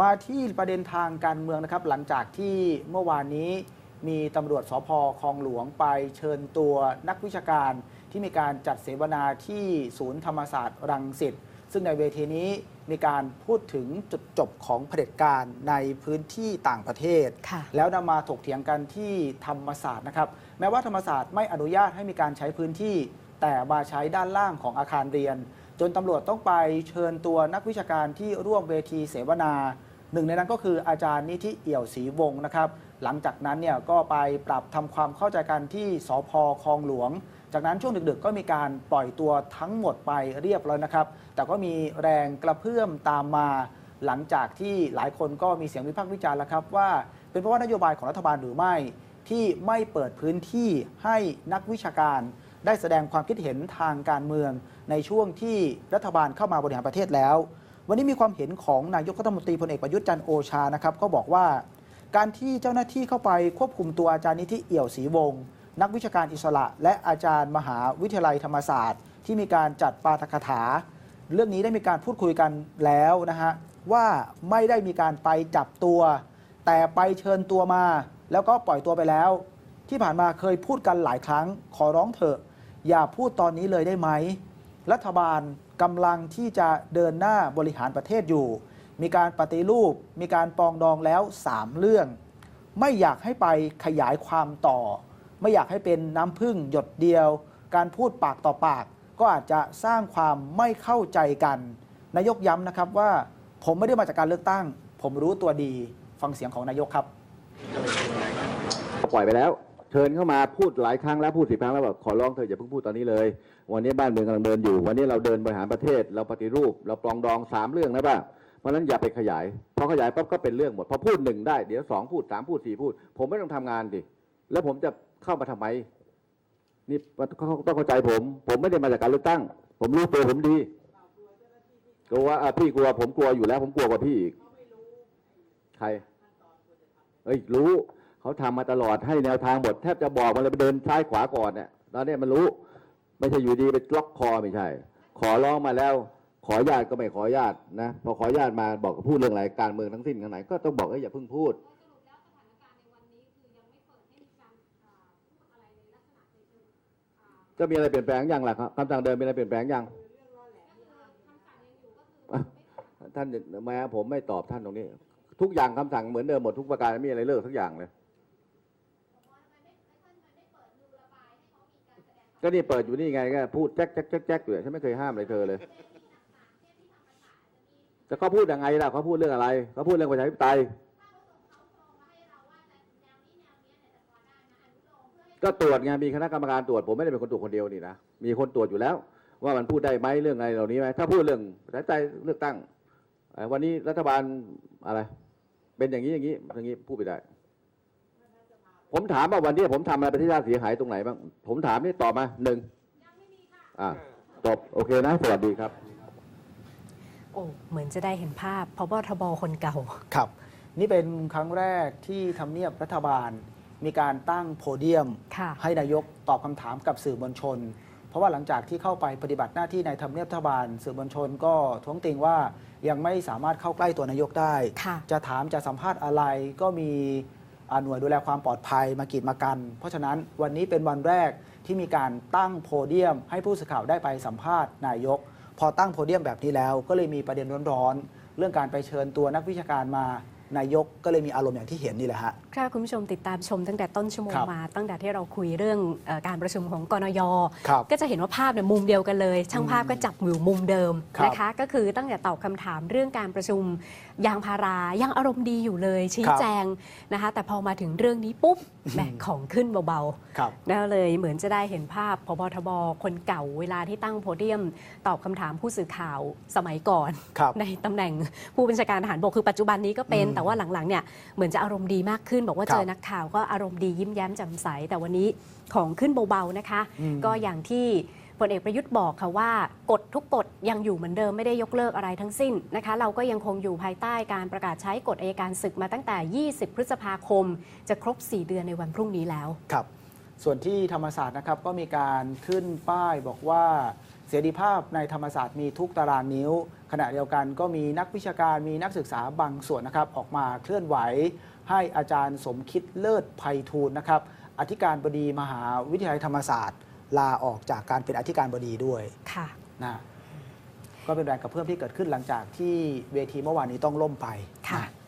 มาที่ประเด็นทางการเมืองนะครับ หลังจากที่เมื่อวานนี้มีตำรวจสพคลองหลวงไปเชิญตัวนักวิชาการที่มีการจัดเสวนาที่ศูนย์ธรรมศาสตร์รังสิตซึ่งในเวทีนี้มีการพูดถึงจุดจบของเผด็จการในพื้นที่ต่างประเทศค่ะแล้วนำมาถกเถียงกันที่ธรรมศาสตร์นะครับ แม้ว่าธรรมศาสตร์ไม่อนุญาตให้มีการใช้พื้นที่ แต่มาใช้ด้านล่างของอาคารเรียน จนตำรวจต้องไปเชิญตัวนักวิชาการที่ร่วมเวทีเสวนา หนึ่งในนั้นก็คืออาจารย์นิธิเอี่ยวศรีวงศ์นะครับ หลังจากนั้นเนี่ยก็ไปปรับทำความเข้าใจกันที่สพคลองหลวง จากนั้นช่วงดึกๆ ก็มีการปล่อยตัวทั้งหมดไปเรียบร้อยนะครับ แต่ก็มีแรงกระเพื่อมตามมา หลังจากที่หลายคนก็มีเสียงวิพากษ์วิจารณ์แล้วครับว่า เป็นเพราะว่านโยบายของรัฐบาลหรือไม่ที่ไม่เปิดพื้นที่ให้นักวิชาการ ได้แสดงความคิดเห็นทางการเมือง ในช่วงที่รัฐบาลเข้ามาบริหารประเทศแล้ว วันนี้มีความเห็นของนายกรัฐมนตรีพลเอกประยุทธ์จันโอชานะครับก็บอกว่า การที่เจ้าหน้าที่เข้าไปควบคุมตัวอาจารย์นิธิเอี่ยวศรีวงศ์นักวิชาการอิสระ และอาจารย์มหาวิทยาลัยธรรมศาสตร์ ที่มีการจัดปาฐกถา เรื่องนี้ได้มีการพูดคุยกันแล้วนะฮะว่าไม่ได้มีการไปจับตัว แต่ไปเชิญตัวมา แล้วก็ปล่อยตัวไปแล้ว ที่ผ่านมาเคยพูดกันหลายครั้ง ขอร้องเถอะ อย่าพูดตอนนี้เลยได้ไหม รัฐบาลกำลังที่จะเดินหน้าบริหารประเทศอยู่ มีการปฏิรูป มีการปองดองแล้ว 3 เรื่อง ไม่อยากให้ไปขยายความต่อ ไม่อยากให้เป็นน้ำพึ่งหยดเดียว การพูดปากต่อปาก ก็อาจจะสร้างความไม่เข้าใจกัน นายกย้ำนะครับว่า ผมไม่ได้มาจากการเลือกตั้ง ผมรู้ตัวดี ฟังเสียงของนายกครับปล่อยไปแล้ว เชิญเข้ามาพูดหลายครั้งแล้วพูดสิบครั้งแล้วบอกขอร้องเธออย่าเพิ่งพูดตอนนี้เลย วันนี้บ้านเมืองกำลังเดินอยู่ วันนี้เราเดินบริหารประเทศ เราปฏิรูป เราปรองดองสามเรื่องนะป่ะเพราะนั้นอย่าไปขยายพอขยายปั๊บก็เป็นเรื่องหมดพอพูดหนึ่งได้เดี๋ยวสองพูดสามพูดสี่พูด ผมไม่ต้องทำงานดิแล้วผมจะเข้ามาทำไมนี่เขาต้องเข้าใจผม ผมไม่ได้มาจากการเลือกตั้ง ผมรู้ตัวผมดีกลัวอะพี่กลัวผมกลัวอยู่แล้ว ผมกลัวกว่าพี่อีกใครเอ้ยรู้ เขาทำมาตลอดให้แนวทางหมดแทบจะบอกมันเลยไปเดินซ้ายขวาก่อนเนี่ยตอนนี้มันรู้ ไม่ใช่อยู่ดีไปล็อกคอไม่ใช่ ขอร้องมาแล้ว ขอญาติก็ไม่ขอญาตินะพอขอญาติมาบอกพูดเรื่องอะไรการเมืองทั้งสิ้นข้างไหนก็ต้องบอกว่าอย่าเพิ่งพูดจะมีอะไรเปลี่ยนแปลงยังล่ะครับคำสั่งเดิมมีอะไรเปลี่ยนแปลงยังท่านแม้ผมไม่ตอบท่านตรงนี้ ทุกอย่างคำสั่งเหมือนเดิมหมดทุกประการไม่มีอะไรเลิกทุกอย่างเลย ก็นี่เปิดอยู่นี่ไงก็พูดแจ๊กแจ๊กแจ๊กแจ๊กอยู่ฉันไม่เคยห้ามอะไรเธอเลยจะเขาพูดยังไงล่ะเขาพูดเรื่องอะไรเขาพูดเรื่องประชาธิปไตยก็ตรวจไงมีคณะกรรมการตรวจผมไม่ได้เป็นคนตรวจคนเดียวนี่นะมีคนตรวจอยู่แล้ว ว่ามันพูดได้ไหมเรื่องอะไรเหล่านี้ไหมถ้าพูดเรื่องประชาธิปไตยเลือกตั้งเอ่อวันนี้รัฐบาลอะไร เป็นอย่างนี้อย่างนี้อย่างนี้พูดไปได้ ผมถามว่าวันนี้ผมทำอะไรประเทศชาติเสียหายตรงไหนบ้าง ผมถามนี่ตอบมาหนึ่งอ่าตอบโอเคนะ สวัสดีครับ โอ้เหมือนจะได้เห็นภาพพบทบคนเก่า ครับ นี่เป็นครั้งแรกที่ทำเนียบรัฐบาล มีการตั้งโพเดียม ค่ะ ให้นายกตอบคำถามกับสื่อมวลชน เพราะว่าหลังจากที่เข้าไปปฏิบัติหน้าที่ในทำเนียบรัฐบาล สื่อมวลชนก็ท้วงติงว่ายังไม่สามารถเข้าใกล้ตัวนายกได้ ค่ะ จะถามจะสัมภาษณ์อะไรก็มีอ่า หน่วยดูแลความปลอดภัยมากีดมากัน เพราะฉะนั้นวันนี้เป็นวันแรกที่มีการตั้งโพเดียม ให้ผู้สื่อข่าวได้ไปสัมภาษณ์นายก พอตั้งโพเดียมแบบนี้แล้ว ก็เลยมีประเด็นร้อนๆเรื่องการไปเชิญตัวนักวิชาการมา นายกก็เลยมีอารมณ์อย่างที่เห็นนี่แหละฮะถ้าคุณผู้ชมติดตามชมตั้งแต่ต้นชั่วโมงครับมา ตั้งแต่ที่เราคุยเรื่องเออการประชุมของกนย ครับ ก็จะเห็นว่าภาพเนี่ยมุมเดียวกันเลย ช่างภาพก็จับอยู่มุมเดิมครับนะคะ ก็คือตั้งแต่ตอบคำถามเรื่องการประชุมยางพารายังอารมณ์ดีอยู่เลย ชี้ครับ แจงนะคะ แต่พอมาถึงเรื่องนี้ปุ๊บแหมของขึ้นเบาๆ ครับ แล้วเลยเหมือนจะได้เห็นภาพพบทบคนเก่าเวลาที่ตั้งโพเดียม ตอบคำถามผู้สื่อข่าวสมัยก่อน ครับ ในตำแหน่งผู้บัญชาการทหารบกคือปัจจุบันนี้ก็เป็น อืมแต่ว่าหลังๆเนี่ยเหมือนจะอารมณ์ดีมากขึ้น บอกว่าครับเจอนักข่าวก็อารมณ์ดียิ้มแย้มแจ่มใส แต่วันนี้ของขึ้นเบาๆนะคะอืมก็อย่างที่พลเอกประยุทธ์บอกค่ะว่ากฎทุกกฎยังอยู่เหมือนเดิมไม่ได้ยกเลิกอะไรทั้งสิ้นนะคะ เราก็ยังคงอยู่ภายใต้การประกาศใช้กฎอัยการศึกมาตั้งแต่ 20 พฤษภาคม จะครบ 4 เดือนในวันพรุ่งนี้แล้วครับ ส่วนที่ธรรมศาสตร์นะครับก็มีการขึ้นป้ายบอกว่า เสรีภาพในธรรมศาสตร์มีทุกตารางนิ้ว ขณะเดียวกันก็มีนักวิชาการมีนักศึกษาบางส่วนนะครับ ออกมาเคลื่อนไหว ให้อาจารย์สมคิดเลิศไพฑูรย์นะครับอธิการบดีมหาวิทยาลัยธรรมศาสตร์ ลาออกจากการเป็นอธิการบดีด้วยค่ะนะก็เป็นแรงกระเพื่อมที่เกิดขึ้นหลังจากที่เวทีเมื่อวานนี้ต้องล่มไปค่ะนะ